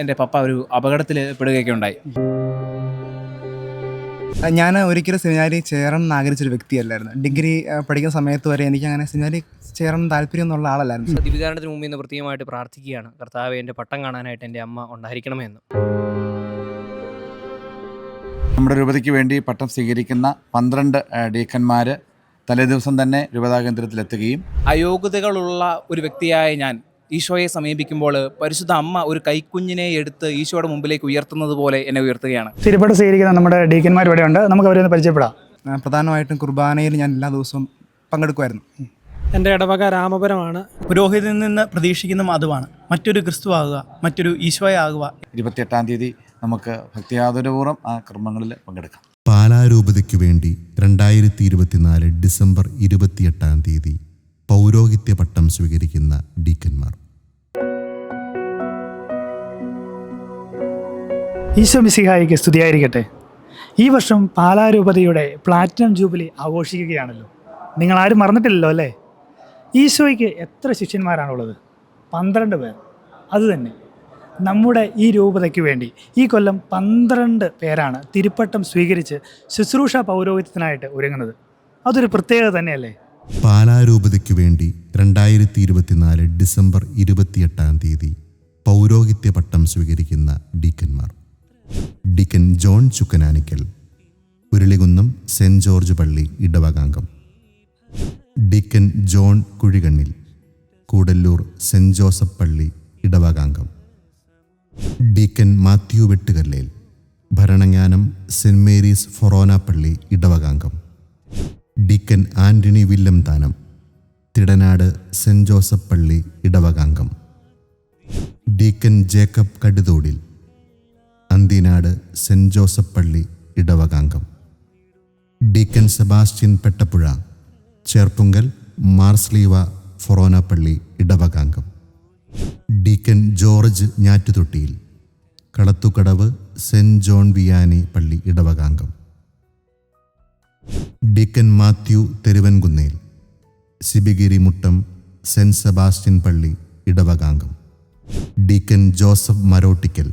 എന്റെ പപ്പ ഒരു അപകടത്തിൽ പെടുകയൊക്കെ ഉണ്ടായി. ഞാൻ ഒരിക്കലും സെമിനാരി ചേരണം എന്ന് ആഗ്രഹിച്ചൊരു വ്യക്തിയല്ലായിരുന്നു. ഡിഗ്രി പഠിക്കുന്ന സമയത്ത് വരെ എനിക്ക് അങ്ങനെ സെമിനാരി ചേരണം താല്പര്യം എന്നുള്ള ആളല്ലായിരുന്നു. ദിവിധാരണത്തിന് മുമ്പ് ഇന്ന് പ്രത്യേകമായിട്ട് പ്രാർത്ഥിക്കുകയാണ്. കർത്താവ് എന്റെ പട്ടം കാണാനായിട്ട് എന്റെ അമ്മ ഉണ്ടായിരിക്കണമെന്ന്. നമ്മുടെ രൂപതയ്ക്ക് വേണ്ടി പട്ടം സ്വീകരിക്കുന്ന പന്ത്രണ്ട് ഡീക്കന്മാർ തലേദിവസം തന്നെ രൂപതാ കേന്ദ്രത്തിലെത്തുകയും അയോഗ്യതകളുള്ള ഒരു വ്യക്തിയായ ഞാൻ ഈശോയെ സമീപിക്കുമ്പോൾ പരിശുദ്ധ അമ്മ ഒരു കൈക്കുഞ്ഞിനെ എടുത്ത് ഈശോയുടെ മുമ്പിലേക്ക് ഉയർത്തുന്നത് പോലെ എന്നെ ഉയർത്തുകയാണ്. തിരുപ്പട സ്വീകരിക്കുന്ന നമ്മുടെ ഡീക്കന്മാർ ഇവിടെ ഉണ്ട്. നമുക്ക് അവരെ ഒന്ന് പരിചയപ്പെടാം. പ്രധാനമായിട്ടും കുർബാനയിൽ ഞാൻ എല്ലാ ദിവസവും പങ്കെടുക്കുമായിരുന്നു. എന്റെ ഇടവക രാമപുരമാണ്. പുരോഹിതനിൽ നിന്ന് പ്രതീക്ഷിക്കുന്ന മതമാണ് മറ്റൊരു ക്രിസ്തു ആകുക മറ്റൊരു ഈശോയാകുക. ഇരുപത്തിയെട്ടാം തീയതി നമുക്ക് ഭക്തിയാതുരപൂർവം ആ കർമ്മങ്ങളിൽ പങ്കെടുക്കാം. പാലാരൂപതയ്ക്ക് വേണ്ടി രണ്ടായിരത്തി ഇരുപത്തിനാല് ഡിസംബർ ഇരുപത്തിയെട്ടാം തീയതി പൗരോഹിത്യ പട്ടം സ്വീകരിക്കുന്ന ഡീക്കന്മാർ. ഈശോ മിസിഹായിക്ക് സ്തുതിയായിരിക്കട്ടെ. ഈ വർഷം പാലാരൂപതയുടെ പ്ലാറ്റിനം ജൂബിലി ആഘോഷിക്കുകയാണല്ലോ. നിങ്ങൾ ആരും മറന്നിട്ടില്ലല്ലോ അല്ലേ? ഈശോയ്ക്ക് എത്ര ശിഷ്യന്മാരാണുള്ളത്? പന്ത്രണ്ട് പേർ. അതുതന്നെ നമ്മുടെ ഈ രൂപതയ്ക്ക് വേണ്ടി ഈ കൊല്ലം പന്ത്രണ്ട് പേരാണ് തിരുപ്പട്ടം സ്വീകരിച്ച് ശുശ്രൂഷ പൗരോഹിത്യത്തിനായിട്ട് ഒരുങ്ങുന്നത്. അതൊരു പ്രത്യേകത തന്നെയല്ലേ? പാലാരൂപതയ്ക്കു വേണ്ടി രണ്ടായിരത്തി ഇരുപത്തിനാല് ഡിസംബർ ഇരുപത്തിയെട്ടാം തീയതി പൗരോഹിത്യ പട്ടം സ്വീകരിക്കുന്ന ഡീക്കന്മാർ. Deacon John Chukkananickal Urulikunnam Saint George പള്ളി ഇടവകാംഗം. Deacon John Kuzhikannil Koodallur Saint Joseph പള്ളി ഇടവകാംഗം. Deacon Mathew Vettukallel Bharananganam Saint Mary's forane പള്ളി ഇടവകാംഗം. Deacon Antony Villamthanam Thidanad saint Joseph പള്ളി ഇടവകാംഗം. Deacon Jacob Kaduthodil Anthinad saint Joseph പള്ളി ഇടവകാംഗം. Deacon Sebastian Pettappuzha Cherpunkal Marsleeva forane പള്ളി ഇടവകാംഗം. Deacon George Njattuthottiyil Kalathukadavu saint John Vianney പള്ളി ഇടവകാംഗം. Deacon Mathew Theruvankunnel Sibigiri Muttom saint Sebastian പള്ളി ഇടവകാംഗം. Deacon Joseph Marottikkal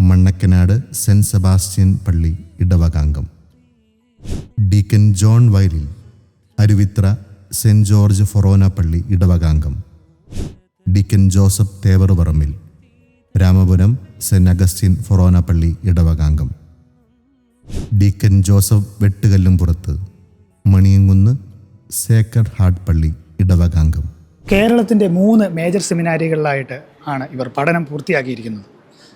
Mannakkanad Saint Sebastian പള്ളി ഇടവകാംഗം. Deacon John Vailil Aruvithura Saint George forane പള്ളി ഇടവകാംഗം. Deacon Joseph Thevarparambil Ramapuram Saint Augustine forane പള്ളി ഇടവകാംഗം. Deacon Joseph വെട്ടുകല്ലും പുറത്ത് മണിയങ്കുന്ന് Sacred heart പള്ളി ഇടവകാംഗം. കേരളത്തിന്റെ മൂന്ന് major സെമിനാരികളിലായിട്ട് ആണ് ഇവർ പഠനം പൂർത്തിയാക്കിയിരിക്കുന്നത്.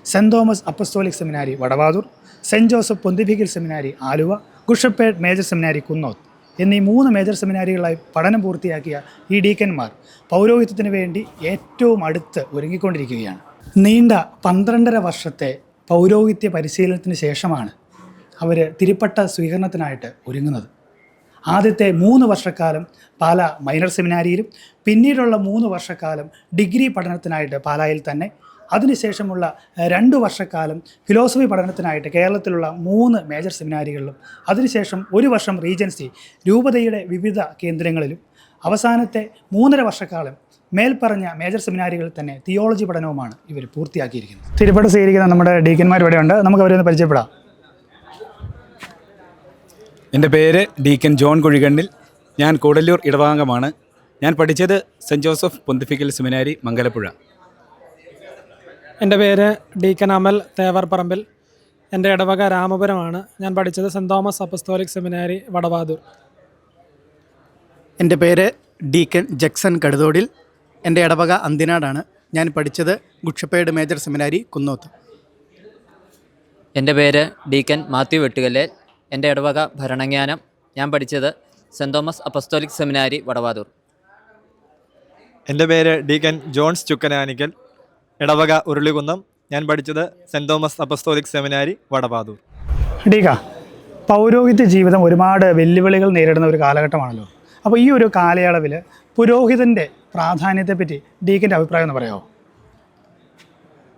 Saint Thomas apostolic seminary Vadavathoor saint Joseph pontifical seminary Aluva good shepherd major seminary Kunnoth എന്നീ മൂന്ന് മേജർ സെമിനാരികളായി പഠനം പൂർത്തിയാക്കിയ ഈ ഡീക്കന്മാർ പൗരോഹിത്യത്തിന് വേണ്ടി ഏറ്റവും അടുത്ത് ഒരുങ്ങിക്കൊണ്ടിരിക്കുകയാണ്. നീണ്ട പന്ത്രണ്ടര വർഷത്തെ പൗരോഹിത്യ പരിശീലനത്തിന് ശേഷമാണ് അവർ തിരുപ്പട്ട സ്വീകരണത്തിനായിട്ട് ഒരുങ്ങുന്നത്. ആദ്യത്തെ മൂന്ന് വർഷക്കാലം പാല മൈനർ സെമിനാരിയിലും പിന്നീടുള്ള മൂന്ന് വർഷക്കാലം ഡിഗ്രി പഠനത്തിനായിട്ട് പാലായിൽ തന്നെ. അതിനുശേഷമുള്ള രണ്ട് വർഷക്കാലം ഫിലോസഫി പഠനത്തിനായിട്ട് കേരളത്തിലുള്ള മൂന്ന് മേജർ സെമിനാരികളിലും അതിനുശേഷം ഒരു വർഷം റീജൻസി രൂപതയുടെ വിവിധ കേന്ദ്രങ്ങളിലും. അവസാനത്തെ മൂന്നര വർഷക്കാലം മേൽപ്പറഞ്ഞ മേജർ സെമിനാരികളിൽ തന്നെ തിയോളജി പഠനവുമാണ് ഇവർ പൂർത്തിയാക്കിയിരിക്കുന്നത്. തിരുപ്പട സ്വീകരിക്കുന്ന നമ്മുടെ ഡീക്കന്മാർ ഇവിടെയുണ്ട്. നമുക്ക് അവരെ ഒന്ന് പരിചയപ്പെടാം. എന്റെ പേര് ഡീക്കൻ ജോൺ കുഴികണ്ണിൽ. ഞാൻ കൂടല്ലൂർ ഇടവാംഗമാണ് ഞാൻ പഠിച്ചത് saint Joseph pontifical seminary Mangalapuzha. എന്റെ പേര് ഡീക്കൻ അമൽ തേവർപ്പറമ്പിൽ എന്റെ ഇടവക രാമപുരമാണ്. ഞാൻ പഠിച്ചത് saint Thomas apostolic seminary Vadavathoor. എന്റെ പേര് ഡീക്കൻ ജക്സൺ കടുതോടിൽ. എന്റെ ഇടവക അന്തിനാടാണ്. ഞാൻ പഠിച്ചത് ഗുക്ഷപ്പേട് മേജർ സെമിനാരി കുന്നോത്ത്. എന്റെ പേര് ഡീക്കൻ മാത്യു വെട്ടുകല്ലേൽ. എന്റെ ഇടവക ഭരണജ്ഞാനം. ഞാൻ പഠിച്ചത് saint Thomas apostolic seminary Vadavathoor. എന്റെ പേര് ഡീക്കൻ ജോൺസ് ചുക്കനാനിക്കൽ. ഇടവക ഉരുളികുന്നം. ഞാൻ പഠിച്ചത് saint Thomas apostolic seminary Vadavathoor. ഡീക പൗരോഹിത്യ ജീവിതം ഒരുപാട് വെല്ലുവിളികൾ നേരിടുന്ന ഒരു കാലഘട്ടമാണല്ലോ. അപ്പോൾ ഈ ഒരു കാലയളവിൽ പുരോഹിതന്റെ പ്രാധാന്യത്തെപ്പറ്റി ഡീക്കന്റെ അഭിപ്രായം എന്ന് പറയാമോ?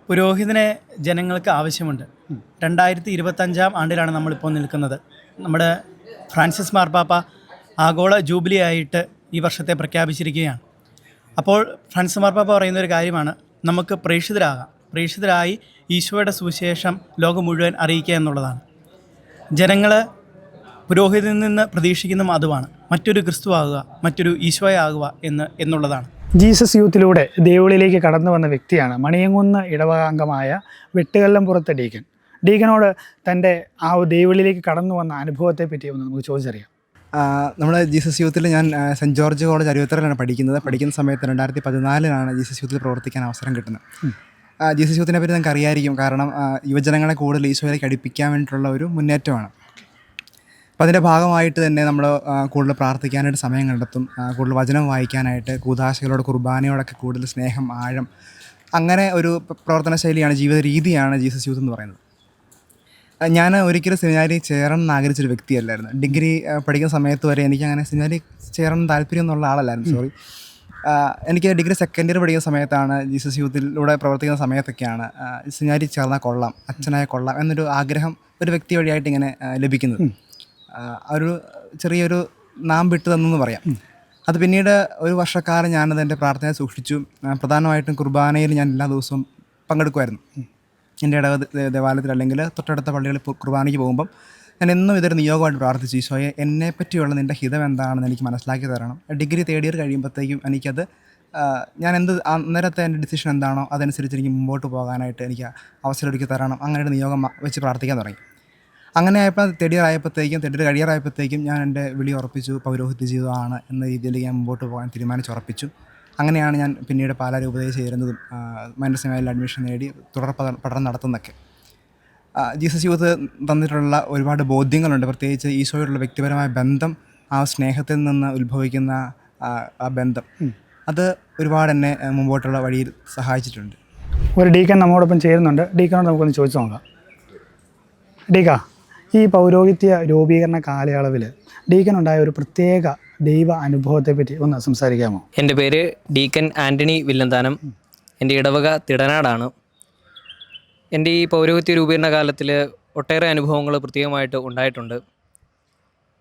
പുരോഹിതനെ ജനങ്ങൾക്ക് ആവശ്യമുണ്ട്. രണ്ടായിരത്തി ഇരുപത്തഞ്ചാം ആണ്ടിലാണ് നമ്മളിപ്പോൾ നിൽക്കുന്നത്. നമ്മുടെ ഫ്രാൻസിസ് മാർപ്പാപ്പ ആഗോള ജൂബിലി ആയിട്ട് ഈ വർഷത്തെ പ്രഖ്യാപിച്ചിരിക്കുകയാണ്. അപ്പോൾ ഫ്രാൻസിസ് മാർപ്പാപ്പ പറയുന്ന ഒരു കാര്യമാണ് നമുക്ക് പ്രേക്ഷിതരാകാം. പ്രേക്ഷിതരായി ഈശോയുടെ സുവിശേഷം ലോകം മുഴുവൻ അറിയിക്കുക എന്നുള്ളതാണ്. ജനങ്ങൾ പുരോഹിതനിൽ നിന്ന് പ്രതീക്ഷിക്കുന്നതും അതുമാണ് മറ്റൊരു ക്രിസ്തു ആകുക മറ്റൊരു ഈശോയാകുക എന്ന് എന്നുള്ളതാണ്. ജീസസ് യൂത്തിലൂടെ ദേവുളിയിലേക്ക് കടന്നു വന്ന വ്യക്തിയാണ് മണിയങ്കുന്ന് ഇടവകാംഗമായ വെട്ടുകല്ലംപുറത്തെ ഡീക്കൻ. ഡീക്കനോട് തന്റെ ആ ദൈവളിലേക്ക് കടന്നു വന്ന അനുഭവത്തെ പറ്റി ഒന്ന് നമുക്ക് ചോദിച്ചറിയാം. നമ്മുടെ ജീസസ് യൂത്തിൽ ഞാൻ സെന്റ് ജോർജ് കോളേജ് അരുവത്തറിലാണ് പഠിക്കുന്നത്. പഠിക്കുന്ന സമയത്ത് രണ്ടായിരത്തി പതിനാലിലാണ് ജീസസ് യൂത്തിൽ പ്രവർത്തിക്കാൻ അവസരം കിട്ടുന്നത്. ജീസസ് യൂത്തിനെ പറ്റി നമുക്ക് അറിയായിരിക്കും. കാരണം യുവജനങ്ങളെ കൂടുതൽ ഈശോയിലേക്ക് അടുപ്പിക്കാൻ വേണ്ടിയിട്ടുള്ള ഒരു മുന്നേറ്റമാണ്. അപ്പോൾ അതിന്റെ ഭാഗമായിട്ട് തന്നെ നമ്മൾ കൂടുതൽ പ്രാർത്ഥിക്കാനായിട്ട് സമയം കണ്ടെത്തും. കൂടുതൽ വചനം വായിക്കാനായിട്ട് കൂതാശകളോട് കുർബാനയോടൊക്കെ കൂടുതൽ സ്നേഹം ആഴം അങ്ങനെ ഒരു പ്ര- പ്രവർത്തന ശൈലിയാണ് ജീവിത രീതിയാണ് ജീസസ് യൂത്ത് എന്ന് പറയുന്നത്. ഞാൻ ഒരിക്കലും സെമിനാരി ചേരണം എന്ന് ആഗ്രഹിച്ചൊരു വ്യക്തിയല്ലായിരുന്നു. ഡിഗ്രി പഠിക്കുന്ന സമയത്ത് വരെ എനിക്ക് അങ്ങനെ സെമിനാരി ചേരണം താല്പര്യം എന്നുള്ള ആളല്ലായിരുന്നു സോറി എനിക്ക് ഡിഗ്രി സെക്കൻഡ് ഇയർ പഠിക്കുന്ന സമയത്താണ് ജീസസ് യൂത്തിലൂടെ പ്രവർത്തിക്കുന്ന സമയത്തൊക്കെയാണ് സെമിനാരി ചേർന്നാൽ കൊള്ളാം അച്ഛനായ കൊള്ളാം എന്നൊരു ആഗ്രഹം ഒരു വ്യക്തി വഴിയായിട്ട് ഇങ്ങനെ ലഭിക്കുന്നത്. ഒരു ചെറിയൊരു നാം വിട്ടു തന്നെന്ന് പറയാം. അത് പിന്നീട് ഒരു വർഷക്കാലം ഞാനത് എന്റെ പ്രാർത്ഥനയെ സൂക്ഷിച്ചു. പ്രധാനമായിട്ടും കുർബാനയിൽ ഞാൻ എല്ലാ ദിവസവും പങ്കെടുക്കുമായിരുന്നു. എന്റെ ഇടവ ദേവാലയത്തിൽ അല്ലെങ്കിൽ തൊട്ടടുത്ത പള്ളികളിൽ കുർബാനയ്ക്ക് പോകുമ്പം ഞാൻ എന്നും ഇതൊരു നിയോഗമായിട്ട് പ്രാർത്ഥിച്ചു. ഈശോയെ എന്നെ പറ്റിയുള്ള നിന്റെ ഹിതം എന്താണെന്ന് എനിക്ക് മനസ്സിലാക്കി തരണം. ഡിഗ്രി തേർഡ് ഇയർ കഴിയുമ്പോഴത്തേക്കും എനിക്കത് ഞാൻ എന്ത് അന്നേരത്തെ എന്റെ ഡിസിഷൻ എന്താണോ അതനുസരിച്ച് എനിക്ക് മുമ്പോട്ട് പോകാനായിട്ട് എനിക്ക് അവസരം ഒരുക്കി തരണം. അങ്ങനെ ഒരു നിയോഗം വെച്ച് പ്രാർത്ഥിക്കാൻ തുടങ്ങി. അങ്ങനെ ആയപ്പോൾ തേർഡ് ഇയർ ആയപ്പോഴത്തേക്കും തേർഡ് ഇയർ ഞാൻ എന്റെ വിളി ഉറപ്പിച്ചു പൗരോഹിത്യ ജീവിതമാണ് എന്ന രീതിയിൽ ഞാൻ മുമ്പോട്ട് പോകാൻ തീരുമാനിച്ചുറപ്പിച്ചു അങ്ങനെയാണ് ഞാൻ പിന്നീട് പാലാ രൂപതയിൽ ചേരുന്നതും മനസ്സിനായാലും അഡ്മിഷൻ നേടി തുടർ പഠനം നടത്തുന്നതൊക്കെ ജീസസ് യൂത്ത് തന്നിട്ടുള്ള ഒരുപാട് ബോധ്യങ്ങളുണ്ട്. പ്രത്യേകിച്ച് ഈശോയോടുള്ള വ്യക്തിപരമായ ബന്ധം ആ സ്നേഹത്തിൽ നിന്ന് ഉത്ഭവിക്കുന്ന ആ ബന്ധം. അത് ഒരുപാട് എന്നെ മുമ്പോട്ടുള്ള വഴിയിൽ സഹായിച്ചിട്ടുണ്ട്. ഒരു ഡീക്കൻ നമ്മോടൊപ്പം ചേരുന്നുണ്ട്. ഡീക്കനോട് നമുക്കൊന്ന് ചോദിച്ചു നോക്കാം. ഡീക്ക ഈ പൗരോഹിത്യ രൂപീകരണ കാലയളവിൽ ഡീക്കനുണ്ടായ ഒരു പ്രത്യേക ദൈവ അനുഭവത്തെ പറ്റി ഒന്ന് സംസാരിക്കാമോ? എന്റെ പേര് ഡീക്കൻ ആന്റണി വില്ലന്താനം. എന്റെ ഇടവക തിടനാടാണ്. എന്റെ ഈ പൗരോഹിത്യ രൂപീകരണ കാലത്തിൽ ഒട്ടേറെ അനുഭവങ്ങൾ പ്രത്യേകമായിട്ട് ഉണ്ടായിട്ടുണ്ട്.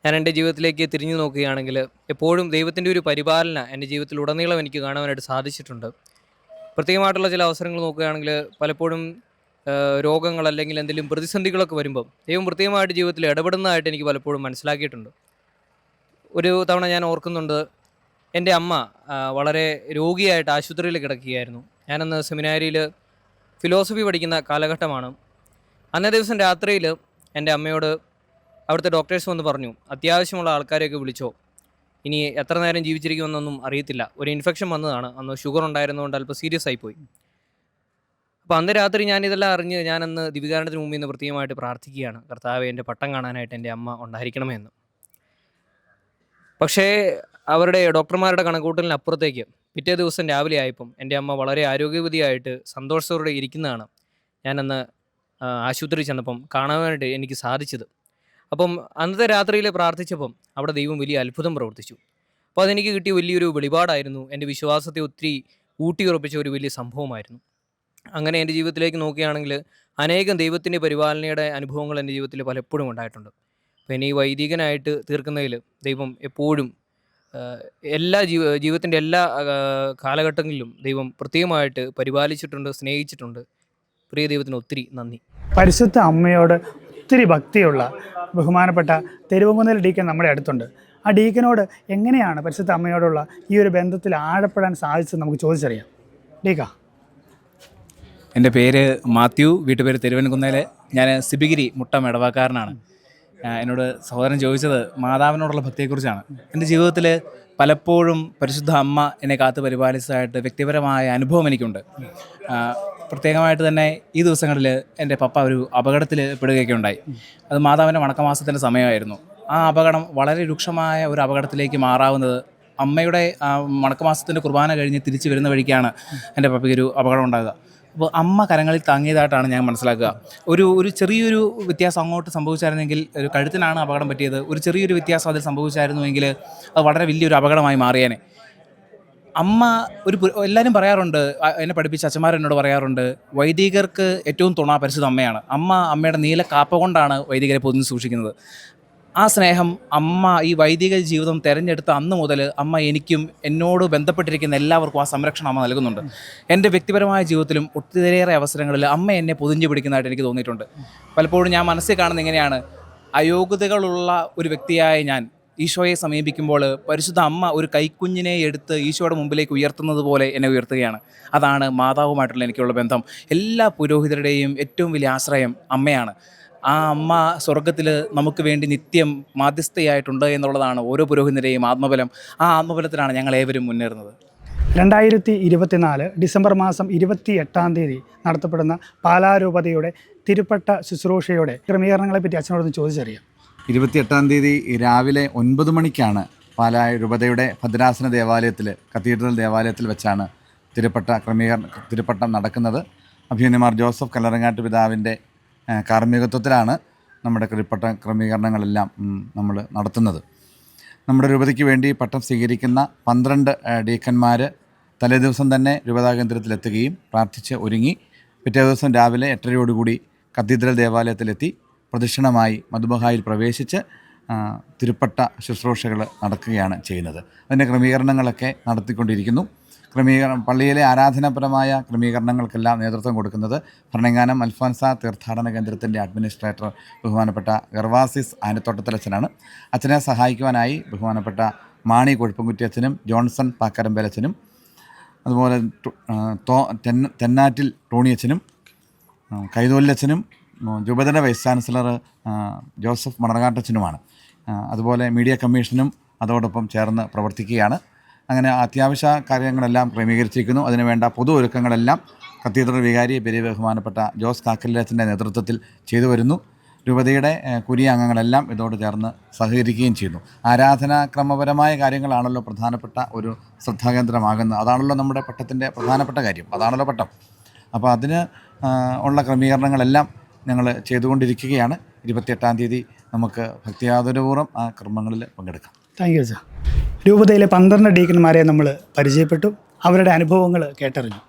ഞാൻ എന്റെ ജീവിതത്തിലേക്ക് തിരിഞ്ഞു നോക്കുകയാണെങ്കിൽ എപ്പോഴും ദൈവത്തിന്റെ ഒരു പരിപാലന എന്റെ ജീവിതത്തിൽ ഉടനീളം എനിക്ക് കാണുവാനായിട്ട് സാധിച്ചിട്ടുണ്ട്. പ്രത്യേകമായിട്ടുള്ള ചില അവസരങ്ങൾ നോക്കുകയാണെങ്കിൽ പലപ്പോഴും രോഗങ്ങൾ അല്ലെങ്കിൽ എന്തെങ്കിലും പ്രതിസന്ധികളൊക്കെ വരുമ്പം ദൈവം പ്രത്യേകമായിട്ട് ജീവിതത്തിൽ ഇടപെടുന്നതായിട്ട് എനിക്ക് പലപ്പോഴും മനസ്സിലാക്കിയിട്ടുണ്ട്. ഒരു തവണ ഞാൻ ഓർക്കുന്നുണ്ട് എന്റെ അമ്മ വളരെ രോഗിയായിട്ട് ആശുപത്രിയിൽ കിടക്കുകയായിരുന്നു. ഞാനന്ന് സെമിനാരിയിൽ ഫിലോസഫി പഠിക്കുന്ന കാലഘട്ടമാണ്. അന്നേ ദിവസം രാത്രിയിൽ എന്റെ അമ്മയോട് അവിടുത്തെ ഡോക്ടേഴ്സ് വന്ന് പറഞ്ഞു അത്യാവശ്യമുള്ള ആൾക്കാരെയൊക്കെ വിളിച്ചോ. ഇനി എത്ര നേരം ജീവിച്ചിരിക്കുമെന്നൊന്നും അറിയത്തില്ല. ഒരു ഇൻഫെക്ഷൻ വന്നതാണ്. അന്ന് ഷുഗർ ഉണ്ടായിരുന്നതുകൊണ്ട് അല്പം സീരിയസ് ആയിപ്പോയി. അപ്പോൾ അന്ന് രാത്രി ഞാനിതെല്ലാം അറിഞ്ഞ് ഞാനന്ന് ദിവികാരണത്തിന് മുമ്പിൽ നിന്ന് പ്രത്യേകമായിട്ട് പ്രാർത്ഥിക്കുകയാണ്. കർത്താവ് എന്റെ പട്ടം കാണാനായിട്ട് എന്റെ അമ്മ ഉണ്ടായിരിക്കണമേ എന്ന്. പക്ഷേ അവരുടെ ഡോക്ടർമാരുടെ കണക്കൂട്ടലിന് അപ്പുറത്തേക്ക് പിറ്റേ ദിവസം രാവിലെ ആയപ്പം എന്റെ അമ്മ വളരെ ആരോഗ്യവതിയായിട്ട് സന്തോഷത്തോടെ ഇരിക്കുന്നതാണ് ഞാനന്ന് ആശുപത്രി ചെന്നപ്പം കാണാനായിട്ട് എനിക്ക് സാധിച്ചത്. അപ്പം അന്നത്തെ രാത്രിയിൽ പ്രാർത്ഥിച്ചപ്പം അവിടെ ദൈവം വലിയ അത്ഭുതം പ്രവർത്തിച്ചു. അപ്പോൾ അതെനിക്ക് കിട്ടിയ വലിയൊരു വെളിപാടായിരുന്നു. എന്റെ വിശ്വാസത്തെ ഒത്തിരി ഊട്ടിയുറപ്പിച്ച ഒരു വലിയ സംഭവമായിരുന്നു. അങ്ങനെ എന്റെ ജീവിതത്തിലേക്ക് നോക്കുകയാണെങ്കിൽ അനേകം ദൈവത്തിന്റെ പരിപാലനയുടെ അനുഭവങ്ങൾ എന്റെ ജീവിതത്തിൽ പലപ്പോഴും ഉണ്ടായിട്ടുണ്ട്. അപ്പോൾ ഇനി ഈ വൈദികനായിട്ട് തീർക്കുന്നതിൽ ദൈവം എപ്പോഴും എല്ലാ ജീവ ജീവിതത്തിന്റെ എല്ലാ കാലഘട്ടങ്ങളിലും ദൈവം പ്രത്യേകമായിട്ട് പരിപാലിച്ചിട്ടുണ്ട് സ്നേഹിച്ചിട്ടുണ്ട്. പ്രിയ ദൈവത്തിന് ഒത്തിരി നന്ദി. പരിശുദ്ധ അമ്മയോട് ഒത്തിരി ഭക്തിയുള്ള ബഹുമാനപ്പെട്ട തെരുവങ്കുന്നൽ ഡീക്കൻ നമ്മുടെ അടുത്തുണ്ട്. ആ ഡീക്കനോട് എങ്ങനെയാണ് പരിശുദ്ധ അമ്മയോടുള്ള ഈ ഒരു ബന്ധത്തിൽ ആഴപ്പെടാൻ സാധിച്ചത് നമുക്ക് ചോദിച്ചറിയാം. ഡീക്ക. എന്റെ പേര് മാത്യു വീട്ടുപേര് തെരുവൻകുന്നേലെ. ഞാൻ സിബിഗിരി മുട്ടം ഇടവക്കാരനാണ് ആ, എന്നോട് സഹോദരൻ ചോദിച്ചത് മാതാവിനോടുള്ള ഭക്തിയെക്കുറിച്ചാണ്. എന്റെ ജീവിതത്തിൽ പലപ്പോഴും പരിശുദ്ധ അമ്മ എന്നെ കാത്ത് പരിപാലിച്ചതായിട്ട് വ്യക്തിപരമായ അനുഭവം എനിക്കുണ്ട്. പ്രത്യേകമായിട്ട് തന്നെ ഈ ദിവസങ്ങളിൽ എന്റെ പപ്പ ഒരു അപകടത്തിൽ പെടുകയൊക്കെ ഉണ്ടായി. അത് മാതാവിന്റെ വണക്കമാസത്തിന്റെ സമയമായിരുന്നു. ആ അപകടം വളരെ രൂക്ഷമായ ഒരു അപകടത്തിലേക്ക് മാറാവുന്നത് അമ്മയുടെ ആ വണക്കമാസത്തിന്റെ കുർബാന കഴിഞ്ഞ് തിരിച്ചു വരുന്ന വഴിക്കാണ് എന്റെ പപ്പയ്ക്ക് ഒരു അപകടം ഉണ്ടാകുക അപ്പോൾ അമ്മ കരങ്ങളിൽ താങ്ങിയതായിട്ടാണ് ഞാൻ മനസ്സിലാക്കുക. ഒരു ഒരു ചെറിയൊരു വ്യത്യാസം അങ്ങോട്ട് സംഭവിച്ചായിരുന്നെങ്കിൽ ഒരു കഴുത്തിനാണ് അപകടം പറ്റിയത്. ഒരു ചെറിയൊരു വ്യത്യാസം അതിൽ സംഭവിച്ചായിരുന്നുവെങ്കിൽ അത് വളരെ വലിയൊരു അപകടമായി മാറിയേനെ. അമ്മ ഒരു എല്ലാവരും പറയാറുണ്ട് എന്നെ പഠിപ്പിച്ച അച്ഛന്മാരെന്നോട് പറയാറുണ്ട് വൈദികർക്ക് ഏറ്റവും തുണ പരിശുദ്ധ അമ്മയാണ്. അമ്മ അമ്മയുടെ നീല കാപ്പ കൊണ്ടാണ് വൈദികരെ പൊതിഞ്ഞ് സൂക്ഷിക്കുന്നത്. ആ സ്നേഹം അമ്മ ഈ വൈദിക ജീവിതം തിരഞ്ഞെടുത്ത അന്ന് മുതൽ അമ്മ എനിക്കും എന്നോട് ബന്ധപ്പെട്ടിരിക്കുന്ന എല്ലാവർക്കും ആ സംരക്ഷണം അമ്മ നൽകുന്നുണ്ട്. എന്റെ വ്യക്തിപരമായ ജീവിതത്തിലും ഒത്തിരിയേറെ അവസരങ്ങളിൽ അമ്മ എന്നെ പൊതിഞ്ഞു പിടിക്കുന്നതായിട്ട് എനിക്ക് തോന്നിയിട്ടുണ്ട്. പലപ്പോഴും ഞാൻ മനസ്സിൽ കാണുന്നത് ഇങ്ങനെയാണ് അയോഗ്യതകളുള്ള ഒരു വ്യക്തിയായ ഞാൻ ഈശോയെ സമീപിക്കുമ്പോൾ പരിശുദ്ധ അമ്മ ഒരു കൈക്കുഞ്ഞിനെ എടുത്ത് ഈശോയുടെ മുമ്പിലേക്ക് ഉയർത്തുന്നത് പോലെ എന്നെ ഉയർത്തുകയാണ്. അതാണ് മാതാവുമായിട്ടുള്ള എനിക്കുള്ള ബന്ധം. എല്ലാ പുരോഹിതരുടെയും ഏറ്റവും വലിയ ആശ്രയം അമ്മയാണ്. ആ അമ്മ സ്വർഗത്തിൽ നമുക്ക് വേണ്ടി നിത്യം മാധ്യസ്ഥയായിട്ടുണ്ട് എന്നുള്ളതാണ് ഓരോ പുരോഹിതന്റെയും ആത്മബലം. ആ ആത്മബലത്തിലാണ് ഞങ്ങൾ ഏവരും മുന്നേറുന്നത്. രണ്ടായിരത്തി ഇരുപത്തിനാല് ഡിസംബർ മാസം ഇരുപത്തി എട്ടാം തീയതി നടത്തപ്പെടുന്ന പാലാരൂപതയുടെ തിരുപ്പട്ട ശുശ്രൂഷയുടെ ക്രമീകരണങ്ങളെപ്പറ്റി അച്ഛനോടൊന്ന് ചോദിച്ചറിയാം. ഇരുപത്തിയെട്ടാം തീയതി രാവിലെ ഒൻപത് മണിക്കാണ് പാലാരൂപതയുടെ ഭദ്രാസന ദേവാലയത്തിൽ കത്തീഡ്രൽ ദേവാലയത്തിൽ വെച്ചാണ് തിരുപ്പട്ട ക്രമീകരണ തിരുപ്പട്ടം നടക്കുന്നത്. അഭിനന്യമാർ ജോസഫ് കല്ലറങ്ങാട്ട് പിതാവിന്റെ കാർമ്മികത്വത്തിലാണ് നമ്മുടെ തിരുപ്പട്ട ക്രമീകരണങ്ങളെല്ലാം നമ്മൾ നടത്തുന്നത്. നമ്മുടെ രൂപതയ്ക്ക് വേണ്ടി പട്ടം സ്വീകരിക്കുന്ന പന്ത്രണ്ട് ഡീക്കന്മാർ തലേദിവസം തന്നെ രൂപതാ കേന്ദ്രത്തിലെത്തുകയും പ്രാർത്ഥിച്ച് ഒരുങ്ങി പിറ്റേ ദിവസം രാവിലെ എട്ടരയോടുകൂടി കത്തീഡ്രൽ ദേവാലയത്തിലെത്തി പ്രദക്ഷിണമായി മധുബഹായിൽ പ്രവേശിച്ച് തിരുപ്പട്ട ശുശ്രൂഷകൾ നടക്കുകയാണ് ചെയ്യുന്നത്. അതിന്റെ ക്രമീകരണങ്ങളൊക്കെ നടത്തിക്കൊണ്ടിരിക്കുന്നു. ക്രമീകരണം പള്ളിയിലെ ആരാധനാപരമായ ക്രമീകരണങ്ങൾക്കെല്ലാം നേതൃത്വം കൊടുക്കുന്നത് ഭരണങ്ങാനം അൽഫോൻസ തീർത്ഥാടന കേന്ദ്രത്തിന്റെ അഡ്മിനിസ്ട്രേറ്റർ ബഹുമാനപ്പെട്ട ഗർവാസിസ് ആനത്തോട്ടത്തലച്ചനാണ്. അച്ഛനെ സഹായിക്കുവാനായി ബഹുമാനപ്പെട്ട മാണി കൊഴുപ്പുംകുറ്റിയച്ഛനും ജോൺസൺ പാക്കരമ്പലച്ചനും അതുപോലെ തെന്നാറ്റിൽ ടോണിയച്ചനും ആ, കൈതോല്ലച്ചനും ഉം, വൈസ് ചാൻസലർ ജോസഫ് മണർകാട്ടച്ചനുമാണ് അതുപോലെ മീഡിയ കമ്മീഷനും അതോടൊപ്പം ചേർന്ന് പ്രവർത്തിക്കുകയാണ്. അങ്ങനെ അത്യാവശ്യ കാര്യങ്ങളെല്ലാം ക്രമീകരിച്ചിരിക്കുന്നു. അതിനുവേണ്ട പൊതു ഒരുക്കങ്ങളെല്ലാം കത്തീഡ്രൽ വികാരി പെരിയ ബഹുമാനപ്പെട്ട ജോസ് കാക്കലിലച്ചന്റെ നേതൃത്വത്തിൽ ചെയ്തു വരുന്നു. രൂപതയുടെ കുരി കുരിയ അംഗങ്ങളെല്ലാം ഇതോട് ചേർന്ന് സഹകരിക്കുകയും ചെയ്യുന്നു. ആരാധനാക്രമപരമായ കാര്യങ്ങളാണല്ലോ പ്രധാനപ്പെട്ട ഒരു ശ്രദ്ധാകേന്ദ്രമാകുന്നത്. അതാണല്ലോ നമ്മുടെ പട്ടത്തിന്റെ പ്രധാനപ്പെട്ട കാര്യം. അതാണല്ലോ പട്ടം. അപ്പോൾ അതിന് ഉള്ള ക്രമീകരണങ്ങളെല്ലാം ഞങ്ങൾ ചെയ്തുകൊണ്ടിരിക്കുകയാണ്. ഇരുപത്തിയെട്ടാം തീയതി നമുക്ക് ഭക്തിയാദരപൂർവം ആ കർമ്മങ്ങളിൽ പങ്കെടുക്കാം. താങ്ക് യു സാർ രൂപതയിലെ പന്ത്രണ്ട് ഡീക്കന്മാരെ നമ്മൾ പരിചയപ്പെട്ടു. അവരുടെ അനുഭവങ്ങൾ കേട്ടറിഞ്ഞു.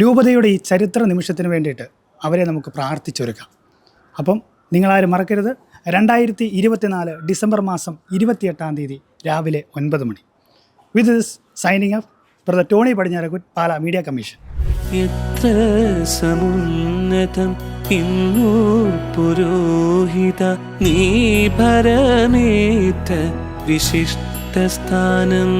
രൂപതയുടെ ഈ ചരിത്ര നിമിഷത്തിന് വേണ്ടിയിട്ട് അവരെ നമുക്ക് പ്രാർത്ഥിച്ചൊരുക്കാം. അപ്പം നിങ്ങളാരും മറക്കരുത്. രണ്ടായിരത്തി ഇരുപത്തിനാല് ഡിസംബർ മാസം ഇരുപത്തിയെട്ടാം തീയതി രാവിലെ ഒൻപത് മണി. With this signing up brother Tony Padinjarakkutt Pala media commission എത്ര പുരോഹിത നീ പരമേറ്റ വിശിഷ്ട സ്ഥാനം.